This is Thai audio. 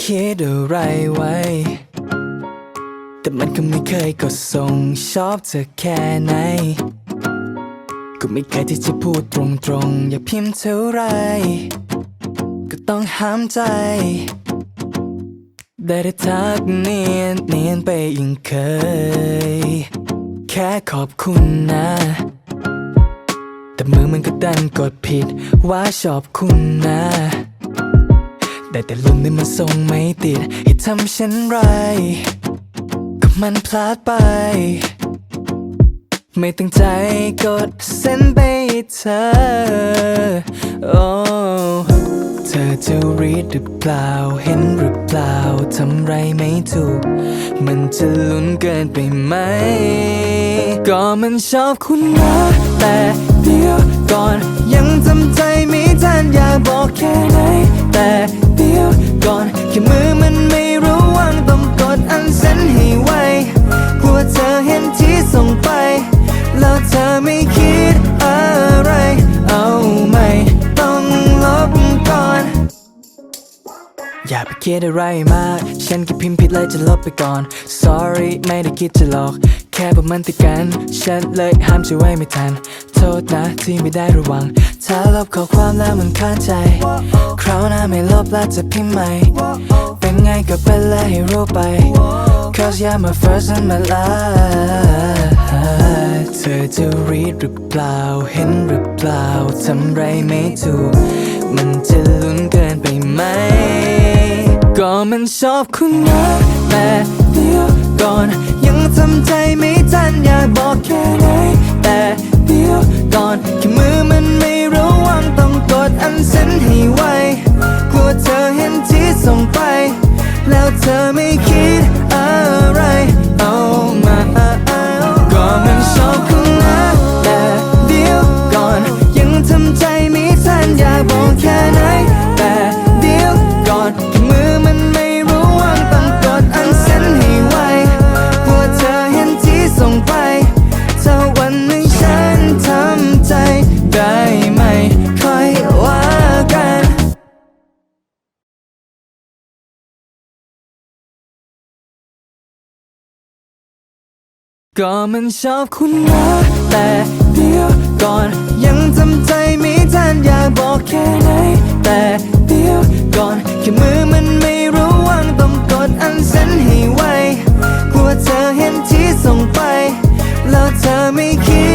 คิดอะไรไว้ แต่มันก็ไม่เคยกดส่งชอบเธอแค่ไหน ก็ไม่เคยที่จะพูดตรงๆ อย่าพิมพ์เท่าไร ก็ต้องห้ามใจ ได้แต่ทักเนียนเนียนไปยังเคย แค่ขอบคุณนะแต่มือมันก็ดันกดผิดว่าชอบคุณนะ ได้แต่ลุ้นให้มันส่งไม่ติดให้ทำเช่นไร ก็มันพลาดไป ไม่ตั้งใจกดเส้นไปให้เธอ โอ้เธอจะรีดหรือเปล่า เห็นหรือเปล่า ทำไรไม่ถูก มันจะลุ้นเกินไปไหม ก็มันชอบคุณนะแต่เดี๋ยวก่อนยังจำใจไม่ทันอยากบอกแค่ไหนแต่ อย่าไปคิดอะไรมาก ฉันแค่พิมพ์ผิดเลยจะลบไปก่อน sorry ไม่ได้คิดจะหลอก แค่พวกมันติดกัน ฉันเลยห้ามจะไว้ไม่ทัน โทษนะที่ไม่ได้ระวัง ถ้าลบข้อความแล้วมันคาใจ คราวหน้าไม่ลบแล้วจะพิมพ์ใหม่ เป็นไงก็เป็นเลยให้รู้ไป cause you're my first and my last เธอจะรีดหรือเปล่า เห็นหรือเปล่า ทำไรไม่ถูก มันจะลุ้นเกินไปไหม ก็มันชอบคุณนะแต่เดี๋ยวก่อน ยังทำใจไม่ทันอยากบอกแค่ไหนแต่เดี๋ยวก่อนแค่มือมันไม่ระวังต้องกดอันเซนให้ไวกลัวเธอเห็นที่ส่งไป แล้วเธอไม่คิด ก็มันชอบคุณนะแต่เดี๋ยวก่อนยังจำใจไม่ทันอยากบอกแค่ไหนแต่เดี๋ยวก่อนแค่มือมันไม่รู้ว่างต้องกดอันเซนให้ไวกลัวเธอเห็นที่ส่งไป แล้วเธอไม่คิด